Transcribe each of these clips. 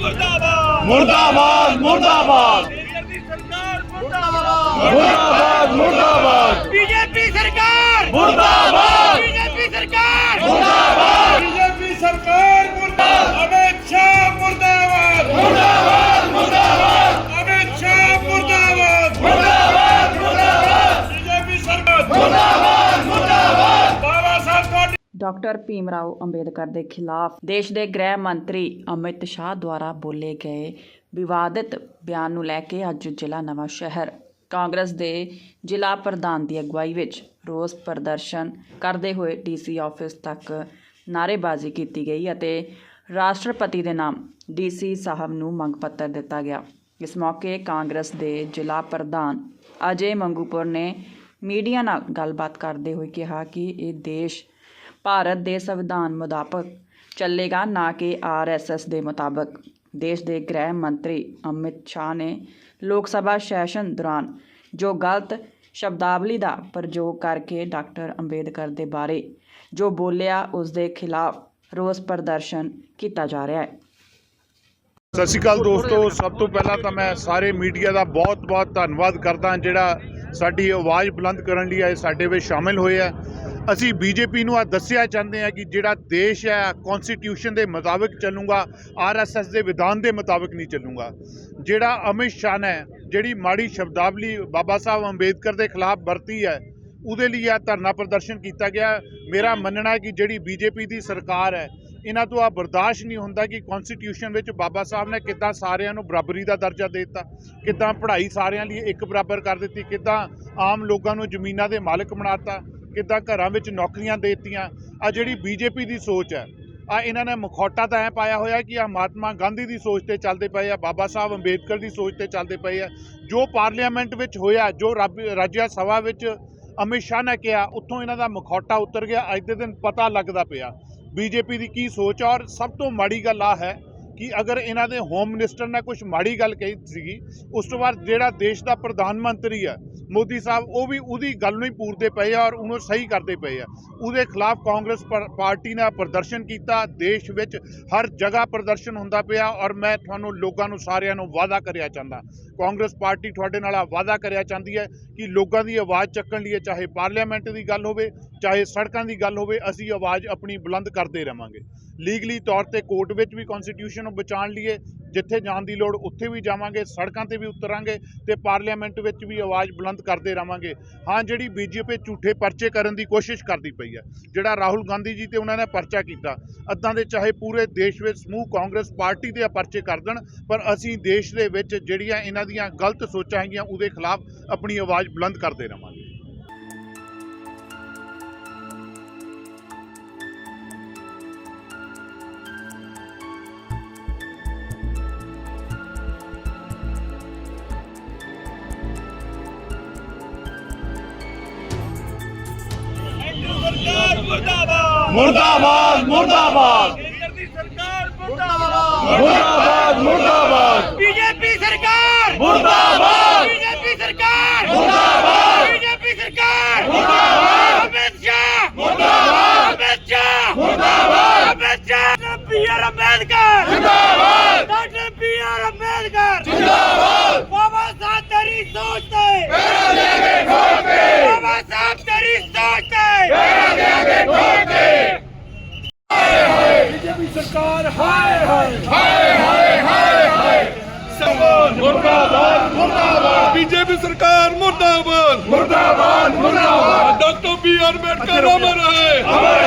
ਮੁਰਦਾਬਾਦ। ਮੁਰਦਾਬਾਦ ਮੁਰਦਾਬਾਦ। ਕੇਂਦਰ ਦੀ ਸਰਕਾਰ ਮੁਰਦਾਬਾਦ। ਮੁਰਦਾਬਾਦ ਮੁਰਦਾਬਾਦ। ਬੀਜੇਪੀ ਸਰਕਾਰ ਮੁਰਦਾਬਾਦ। ਭੀਮ ਰਾਓ ਅੰਬੇਦਕਰ ਦੇ ਖਿਲਾਫ ਦੇਸ਼ ਦੇ ਗ੍ਰਹਿ ਮੰਤਰੀ ਅਮਿਤ ਸ਼ਾਹ ਦੁਆਰਾ ਬੋਲੇ ਗਏ ਵਿਵਾਦਿਤ ਬਿਆਨ ਨੂੰ ਲੈ ਕੇ ਅੱਜ ਜ਼ਿਲ੍ਹਾ ਨਵਾਂ ਸ਼ਹਿਰ। ਕਾਂਗਰਸ ਦੇ ਜ਼ਿਲ੍ਹਾ ਪ੍ਰਧਾਨ ਦੀ ਅਗਵਾਈ ਵਿੱਚ ਰੋਸ ਪ੍ਰਦਰਸ਼ਨ ਕਰਦੇ ਹੋਏ ਡੀਸੀ ਆਫਿਸ ਤੱਕ ਨਾਅਰੇਬਾਜ਼ੀ ਕੀਤੀ ਗਈ ਅਤੇ ਰਾਸ਼ਟਰਪਤੀ ਦੇ ਨਾਮ ਡੀਸੀ ਸਾਹਿਬ ਨੂੰ ਮੰਗ ਪੱਤਰ ਦਿੱਤਾ ਗਿਆ। ਇਸ ਮੌਕੇ ਕਾਂਗਰਸ ਦੇ ਜ਼ਿਲ੍ਹਾ ਪ੍ਰਧਾਨ ਅਜੇ ਮੰਗੂਪੁਰ ਨੇ ਮੀਡੀਆ ਨਾਲ ਗੱਲਬਾਤ ਕਰਦੇ ਹੋਏ ਕਿਹਾ ਕਿ ਇਹ ਦੇਸ਼ ਭਾਰਤ ਦੇ ਸੰਵਿਧਾਨ ਮੁਤਾਬਕ ਚੱਲੇਗਾ ਨਾ ਕਿ ਆਰਐਸਐਸ ਦੇ ਮੁਤਾਬਕ। ਦੇਸ਼ ਦੇ ਗ੍ਰਹਿ ਮੰਤਰੀ ਅਮਿਤ ਸ਼ਾਹ ਨੇ ਲੋਕ ਸਭਾ ਸੈਸ਼ਨ ਦੌਰਾਨ ਜੋ ਗਲਤ ਸ਼ਬਦਾਵਲੀ ਦਾ ਪ੍ਰਯੋਗ ਕਰਕੇ ਡਾਕਟਰ ਅੰਬੇਦਕਰ ਦੇ ਬਾਰੇ ਜੋ ਬੋਲਿਆ, ਉਸ ਦੇ ਖਿਲਾਫ ਰੋਸ ਪ੍ਰਦਰਸ਼ਨ ਕੀਤਾ ਜਾ ਰਿਹਾ ਹੈ। ਸਤਿ ਸ਼੍ਰੀ ਅਕਾਲ ਦੋਸਤੋ, ਸਭ ਤੋਂ ਪਹਿਲਾਂ ਤਾਂ ਮੈਂ ਸਾਰੇ ਮੀਡੀਆ ਦਾ ਬਹੁਤ-ਬਹੁਤ ਧੰਨਵਾਦ ਕਰਦਾ ਜਿਹੜਾ ਸਾਡੀ ਆਵਾਜ਼ ਬੁਲੰਦ ਕਰਨ ਲਈ ਆਏ ਸਾਡੇ ਵਿੱਚ ਸ਼ਾਮਿਲ ਹੋਏ ਆ। ਅਸੀਂ ਬੀਜੇਪੀ ਨੂੰ ਆ ਦੱਸਿਆ ਚਾਹੁੰਦੇ ਆ ਕਿ ਜਿਹੜਾ ਦੇਸ਼ ਹੈ ਕਨਸਟੀਟਿਊਸ਼ਨ ਦੇ ਮੁਤਾਬਕ ਚੱਲੂਗਾ ਆਰਐਸਐਸ ਦੇ ਵਿਧਾਨ ਦੇ ਮੁਤਾਬਕ ਨਹੀਂ ਚੱਲੂਗਾ। ਜਿਹੜਾ ਅਮਿਤ ਸ਼ਾਹ ਨੇ ਜਿਹੜੀ ਮਾੜੀ ਸ਼ਬਦਾਵਲੀ ਬਾਬਾ ਸਾਹਿਬ ਅੰਬੇਦਕਰ ਦੇ ਖਿਲਾਫ ਵਰਤੀ ਹੈ, ਉਹਦੇ ਲਈ ਇਹ ਧਰਨਾ ਪ੍ਰਦਰਸ਼ਨ ਕੀਤਾ ਗਿਆ। ਮੇਰਾ ਮੰਨਣਾ ਹੈ ਕਿ ਜਿਹੜੀ ਬੀਜੇਪੀ ਦੀ ਸਰਕਾਰ ਹੈ, ਇਹਨਾਂ ਤੋਂ ਆ ਬਰਦਾਸ਼ਤ ਨਹੀਂ ਹੁੰਦਾ ਕਿ ਕਨਸਟੀਟਿਊਸ਼ਨ ਵਿੱਚ ਬਾਬਾ ਸਾਹਿਬ ਨੇ ਕਿੱਦਾਂ ਸਾਰਿਆਂ ਨੂੰ ਬਰਾਬਰੀ ਦਾ ਦਰਜਾ ਦੇ ਦਿੱਤਾ, ਕਿੱਦਾਂ ਪੜ੍ਹਾਈ ਸਾਰਿਆਂ ਲਈ ਇੱਕ ਬਰਾਬਰ ਕਰ ਦਿੱਤੀ, ਕਿੱਦਾਂ ਆਮ ਲੋਕਾਂ ਨੂੰ ਜ਼ਮੀਨਾਂ ਦੇ ਮਾਲਕ ਬਣਾਤਾ ਕਿੱਦਾਂ ਘਰਾਂ ਵਿੱਚ ਨੌਕਰੀਆਂ ਦੇ ਦਿੱਤੀਆਂ। ਆ ਜਿਹੜੀ ਬੀਜੇਪੀ ਦੀ ਸੋਚ ਹੈ ਆ ਇਹਨਾਂ ਨੇ ਮਖੌਟਾ ਤਾਂ ਐ ਪਾਇਆ ਹੋਇਆ ਕਿ ਆ ਮਹਾਤਮਾ ਗਾਂਧੀ ਦੀ ਸੋਚ ਤੇ ਚੱਲਦੇ ਪਏ ਆ, ਬਾਬਾ ਸਾਹਿਬ ਅੰਬੇਦਕਰ ਦੀ ਸੋਚ ਤੇ ਚੱਲਦੇ ਪਏ ਆ। ਜੋ ਪਾਰਲੀਮੈਂਟ ਵਿੱਚ ਹੋਇਆ, ਜੋ ਰੱਬ- ਰਾਜ ਸਭਾ ਵਿੱਚ ਅਮਿਤ ਸ਼ਾਹ ਨੇ ਕਿਹਾ, ਉੱਥੋਂ ਇਹਨਾਂ ਦਾ ਮਖੌਟਾ ਉਤਰ ਗਿਆ, ਅੱਜ ਦੇ ਦਿਨ ਪਤਾ ਲੱਗਦਾ ਪਿਆ। ਬੀਜੇਪੀ ਦੀ ਕੀ ਸੋਚ ਔਰ ਸਭ ਤੋਂ ਮਾੜੀ ਗੱਲ ਆ ਹੈ ਕਿ ਅਗਰ ਇਹਨਾਂ ਦੇ ਹੋਮ ਮਿਨਿਸਟਰ ਨੇ ਕੁਝ ਮਾੜੀ ਗੱਲ ਕਹੀ ਸੀਗੀ, ਉਸ ਤੋਂ ਬਾਅਦ ਜਿਹੜਾ ਦੇਸ਼ ਦਾ ਪ੍ਰਧਾਨ ਮੰਤਰੀ ਆ ਮੋਦੀ ਸਾਹਿਬ, ਉਹ ਵੀ ਉਹਦੀ ਗੱਲ ਨੂੰ ਹੀ ਪੂਰਦੇ ਪਏ ਆ ਔਰ ਉਹਨੂੰ ਸਹੀ ਕਰਦੇ ਪਏ ਆ। ਉਹਦੇ ਖਿਲਾਫ ਕਾਂਗਰਸ ਪਰ- ਪਾਰਟੀ ਨੇ ਪ੍ਰਦਰਸ਼ਨ ਕੀਤਾ, ਦੇਸ਼ ਵਿੱਚ ਹਰ ਜਗ੍ਹਾ ਪ੍ਰਦਰਸ਼ਨ ਹੁੰਦਾ ਪਿਆ ਔਰ ਮੈਂ ਤੁਹਾਨੂੰ ਲੋਕਾਂ ਨੂੰ ਸਾਰਿਆਂ ਨੂੰ ਵਾਅਦਾ ਕਰਿਆ ਚਾਹੁੰਦਾ। ਕਾਂਗਰਸ ਪਾਰਟੀ ਤੁਹਾਡੇ ਨਾਲ ਵਾਅਦਾ ਕਰਿਆ ਚਾਹੁੰਦੀ ਹੈ ਕਿ ਲੋਕਾਂ ਦੀ ਆਵਾਜ਼ ਚੱਕਣ ਲਈ ਚਾਹੇ ਪਾਰਲੀਮੈਂਟ ਦੀ ਗੱਲ ਹੋਵੇ, ਚਾਹੇ ਸੜਕਾਂ ਦੀ ਗੱਲ ਹੋਵੇ, ਅਸੀਂ ਆਵਾਜ਼ ਆਪਣੀ ਬੁਲੰਦ ਕਰਦੇ ਰਵਾਂਗੇ। ਲੀਗਲੀ ਤੌਰ ਤੇ ਕੋਰਟ ਵਿੱਚ ਵੀ ਕਨਸਟੀਟਿਊਸ਼ਨ ਨੂੰ ਬਚਾਉਣ ਲਈ ਜਿੱਥੇ ਜਾਣ ਦੀ ਲੋੜ ਉੱਥੇ ਵੀ ਜਾਵਾਂਗੇ, ਸੜਕਾਂ ਤੇ ਵੀ ਉਤਰਾਂਗੇ ਤੇ ਪਾਰਲੀਮੈਂਟ ਵਿੱਚ ਵੀ ਆਵਾਜ਼ ਬੁਲੰਦ ਕਰਦੇ ਰਵਾਂਗੇ। ਹਾਂ, ਜਿਹੜੀ ਬੀਜੇਪੀ ਝੂਠੇ ਪਰਚੇ ਕਰਨ ਦੀ ਕੋਸ਼ਿਸ਼ ਕਰਦੀ ਪਈ ਹੈ, ਜਿਹੜਾ ਰਾਹੁਲ ਗਾਂਧੀ ਜੀ ਤੇ ਉਹਨਾਂ ਨੇ ਪਰਚਾ ਕੀਤਾ ਅੱਦਾਂ ਦੇ ਚਾਹੇ ਪੂਰੇ ਦੇਸ਼ ਵਿੱਚ ਸਮੂਹ ਕਾਂਗਰਸ ਪਾਰਟੀ ਦੇ ਇਹ ਪਰਚੇ ਕਰ ਦੇਣ, ਪਰ ਅਸੀਂ ਦੇਸ਼ ਦੇ ਵਿੱਚ ਜਿਹੜੀਆਂ ਇਹਨਾਂ ਦੀਆਂ ਗਲਤ ਸੋਚਾਂ ਹੈਗੀਆਂ ਉਹਦੇ ਖਿਲਾਫ ਆਪਣੀ ਆਵਾਜ਼ ਬੁਲੰਦ ਕਰਦੇ ਰਵਾਂਗੇ। ਮੁਰਦਾਬਾਦ! ਮੁਰਦਾਬਾਦ ਮੁਰਦਾਬਾਦ! ਕੇਂਦਰ ਦੀ ਸਰਕਾਰ ਮੁਰਦਾਬਾਦ! ਮੁਰਦਾਬਾਦ ਮੁਰਦਾਬਾਦ! ਬੀਜੇਪੀ ਸਰਕਾਰ! ਮੁਰਦਾਬਾਦ! ਬੀਜੇਪੀ ਸਰਕਾਰ! ਮੁਰਦਾਬਾਦ! ਬੀਜੇਪੀ ਸਰਕਾਰ! ਮੁਰਦਾਬਾਦ! ਅਮਿਤ ਸ਼ਾਹ! ਮੁਰਦਾਬਾਦ! ਅਮਿਤ ਸ਼ਾਹ! ਮੁਰਦਾਬਾਦ! ਅਮਿਤ ਸ਼ਾਹ! B R Ambedkar! ਜਿੰਦਾਬਾਦ! Doctor B R Ambedkar! ਜਿੰਦਾਬਾਦ! ਬਾਬਾ सोच पे फेरा देंगे ठोक के बाबा साहब तेरी सोच पे फेरा देंगे ठोक के हाय हाय बीजेपी सरकार हाय हाय हाय हाय हाय हाय मुर्दाबाद मुर्दाबाद बीजेपी सरकार मुर्दाबाद मुर्दाबाद मुर्दाबाद डॉक्टर बी आर अम्बेडकर अमर है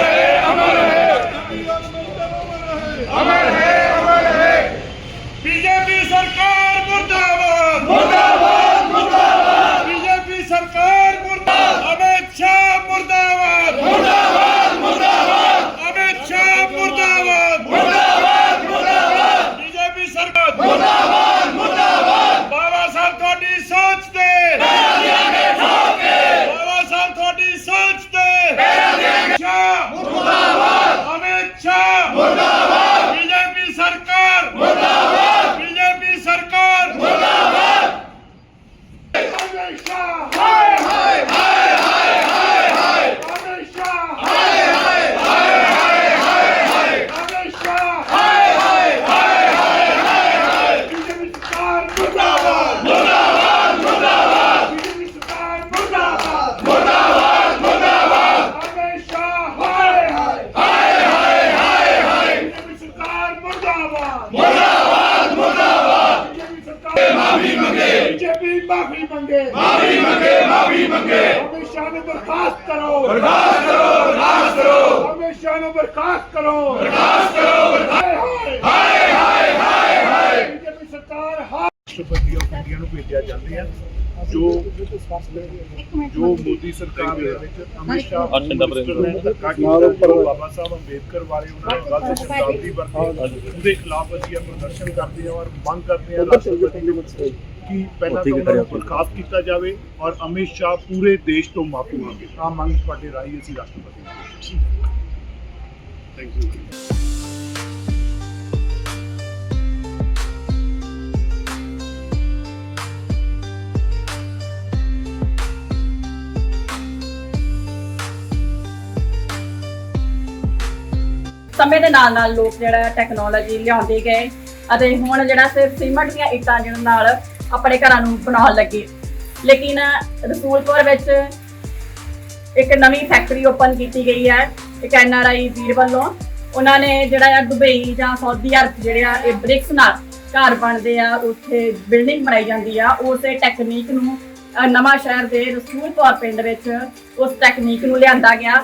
ਮਾਫੀ ਮੰਗੇ ਮਾਫੀ ਮੰਗੇ ਮਾਫੀ ਮੰਗੇ ਅਮਿਤ ਸ਼ਾਹ ਨੂੰ ਬਰਖਾਸਤ ਕਰੋ ਬਰਖਾਸਤ ਕਰੋ ਬਰਖਾਸਤ ਕਰੋ ਅਮਿਤ ਸ਼ਾਹ ਨੂੰ ਬਰਖਾਸਤ ਕਰੋ ਬਰਖਾਸਤ ਕਰੋ ਹਾਏ ਹਾਏ ਹਾਏ ਹਾਏ ਹਾਏ ਬੀਜੇਪੀ ਸਰਕਾਰ ਹਾਏ ਰਾਸ਼ਟਰਪਤੀ ਆਫ ਇੰਡੀਆ ਨੂੰ ਭੇਜਿਆ ਜਾਂਦੇ ਆ ਜੋ ਜੋ ਮੋਦੀ ਸਰਕਾਰ ਦੇ ਵਿੱਚ ਅਮਿਤ ਸ਼ਾਹ ਮਿਨਿਸਟਰ ਨੇ ਧੱਕਾ ਕੀਤਾ ਜੋ ਬਾਬਾ ਸਾਹਿਬ ਅੰਬੇਦਕਰ ਬਾਰੇ ਉਹਨਾਂ ਨੇ ਗਲਤ ਸ਼ਬਦਾਵਲੀ ਵਰਤੀ ਉਹਦੇ ਖਿਲਾਫ ਅਸੀਂ ਇਹ ਪ੍ਰਦਰਸ਼ਨ ਕਰਦੇ ਹਾਂ ਔਰ ਮੰਗ ਕਰਦੇ ਹਾਂ ਰਾਸ਼ਟਰਪਤੀ ਦੇ ਵਿੱਚ ਕਿ ਪਹਿਲਾਂ ਤਾਂ ਉਹਨਾਂ ਨੂੰ ਬਰਖਾਸਤ ਕੀਤਾ ਜਾਵੇ ਔਰ ਅਮਿਤ ਸ਼ਾਹ ਪੂਰੇ ਦੇਸ਼ ਤੋਂ ਮਾਫੀ ਮੰਗੇ। ਆ ਮੰਗ ਤੁਹਾਡੇ ਰਾਹੀਂ ਅਸੀਂ ਰਾਸ਼ਟਰਪਤੀ ਥੈਂਕ ਯੂ ਸਮੇਂ ਦੇ ਨਾਲ ਨਾਲ ਲੋਕ ਜਿਹੜਾ ਟੈਕਨੋਲੋਜੀ ਲਿਆਉਂਦੇ ਗਏ ਅਤੇ ਹੁਣ ਜਿਹੜਾ ਸਿਰਫ ਸੀਮਟ ਦੀਆਂ ਇੱਟਾਂ ਜਿਹਨਾਂ ਨਾਲ ਆਪਣੇ ਘਰਾਂ ਨੂੰ ਬਣਾਉਣ ਲੱਗੇ। ਲੇਕਿਨ ਰਸੂਲਪੁਰ ਵਿੱਚ ਇੱਕ ਨਵੀਂ ਫੈਕਟਰੀ ਓਪਨ ਕੀਤੀ ਗਈ ਹੈ ਇੱਕ ਐਨਆਰਆਈ ਵੀਰ ਵੱਲੋਂ। ਉਹਨਾਂ ਨੇ ਜਿਹੜਾ ਆ ਦੁਬਈ ਜਾਂ ਸਾਊਦੀ ਅਰਬ ਜਿਹੜੇ ਆ ਇਹ ਬ੍ਰਿਕਸ ਨਾਲ ਘਰ ਬਣਦੇ ਆ ਉੱਥੇ ਬਿਲਡਿੰਗ ਬਣਾਈ ਜਾਂਦੀ ਆ। ਉਸੇ ਟੈਕਨੀਕ ਨੂੰ ਅ, ਨਵਾਂ ਸ਼ਹਿਰ ਦੇ ਰਸੂਲਪੁਰ ਪਿੰਡ ਵਿੱਚ ਉਸ ਟੈਕਨੀਕ ਨੂੰ ਲਿਆਂਦਾ ਗਿਆ।